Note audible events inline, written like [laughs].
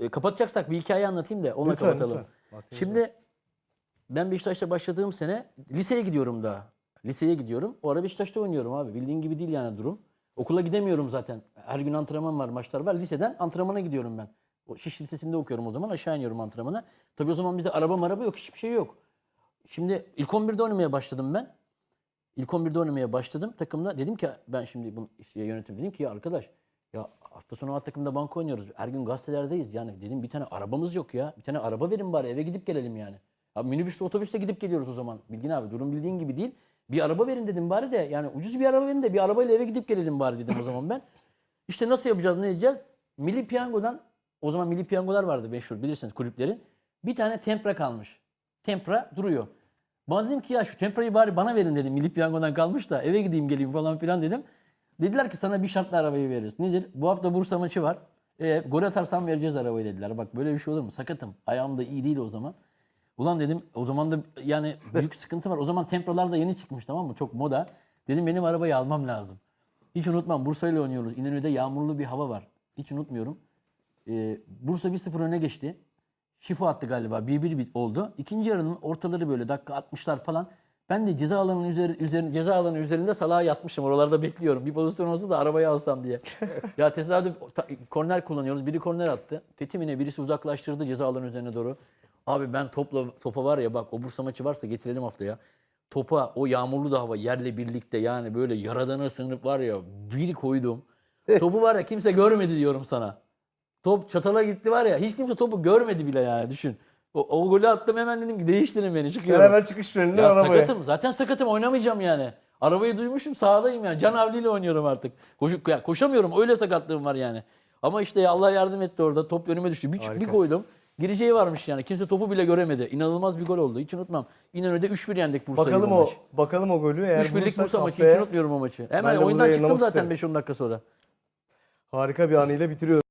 e, kapatacaksak bir hikaye anlatayım da ona Lütfen, kapatalım. lütfen. Şimdi ben Beşiktaş'ta başladığım sene liseye gidiyorum daha. Liseye gidiyorum. O ara Beşiktaş'ta oynuyorum abi. Bildiğin gibi değil yani durum. Okula gidemiyorum zaten. Her gün antrenman var, maçlar var. Liseden antrenmana gidiyorum ben. O Şiş Lisesi'nde okuyorum o zaman. Aşağı iniyorum antrenmana. Tabii o zaman bizde araba maraba yok. Hiçbir şey yok. Şimdi ilk 11'de oynamaya başladım ben. İlk 11'de oynamaya başladım takımda. Dedim ki ben şimdi bunu işte yönetim dedim ki ya arkadaş ya hafta sonu A takımda banka oynuyoruz. Her gün gazetelerdeyiz. Yani dedim bir tane arabamız yok ya. Bir tane araba verin bari eve gidip gelelim yani. Abi minibüste otobüste gidip geliyoruz o zaman. Bilgin abi durum bildiğin gibi değil. Bir araba verin dedim bari de yani ucuz bir araba verin de bir arabayla eve gidip gelelim bari dedim o zaman ben. [laughs] İşte nasıl yapacağız ne edeceğiz? Milli Piyango'dan o zaman Milli Piyangolar vardı meşhur bilirsiniz kulüplerin. Bir tane tempra kalmış. Tempra duruyor. Bana dedim ki ya şu temprayı bari bana verin dedim. Milli Piyango'dan kalmış da eve gideyim geleyim falan filan dedim. Dediler ki sana bir şartla arabayı veririz. Nedir? Bu hafta Bursa maçı var. E, gol atarsan vereceğiz arabayı dediler. Bak böyle bir şey olur mu? Sakatım. Ayağım da iyi değil o zaman. Ulan dedim o zaman da yani büyük [laughs] sıkıntı var. O zaman tempralar da yeni çıkmış tamam mı? Çok moda. Dedim benim arabayı almam lazım. Hiç unutmam Bursa ile oynuyoruz. İnönü'de yağmurlu bir hava var. Hiç unutmuyorum. Ee, Bursa 1-0 öne geçti. Şifo attı galiba. 1-1 bit oldu. İkinci yarının ortaları böyle dakika 60'lar falan. Ben de ceza alanının üzeri, üzerine, ceza alanı üzerinde salağa yatmışım. Oralarda bekliyorum. Bir pozisyon olsa da arabayı alsam diye. [laughs] ya tesadüf ta- korner kullanıyoruz. Biri korner attı. Tetimine birisi uzaklaştırdı ceza alanı üzerine doğru. Abi ben topla topa var ya bak o Bursa maçı varsa getirelim haftaya. Topa o yağmurlu da hava yerle birlikte yani böyle yaradana sığınıp var ya bir koydum. Topu var ya kimse görmedi diyorum sana. Top çatala gitti var ya hiç kimse topu görmedi bile yani düşün. O, o golü attım hemen dedim ki değiştirin beni çıkıyorum. Beraber çıkış Ya arabaya. sakatım zaten sakatım oynamayacağım yani. Arabayı duymuşum sahadayım yani. Can Avli ile oynuyorum artık. Koşu, ya koşamıyorum öyle sakatlığım var yani. Ama işte ya Allah yardım etti orada. Top önüme düştü. Bir, Harika. bir koydum. Gireceği varmış yani. Kimse topu bile göremedi. İnanılmaz bir gol oldu. Hiç unutmam. İnönü'de 3-1 yendik Bursa'yı Bakalım bu o maç. bakalım o golü eğer 3-1'lik bulursak Bursa maçı. Hiç unutmuyorum o maçı. Ben Hemen de bunu oyundan çıktım yayınlamak zaten isterim. 5-10 dakika sonra. harika bir anıyla bitiriyoruz.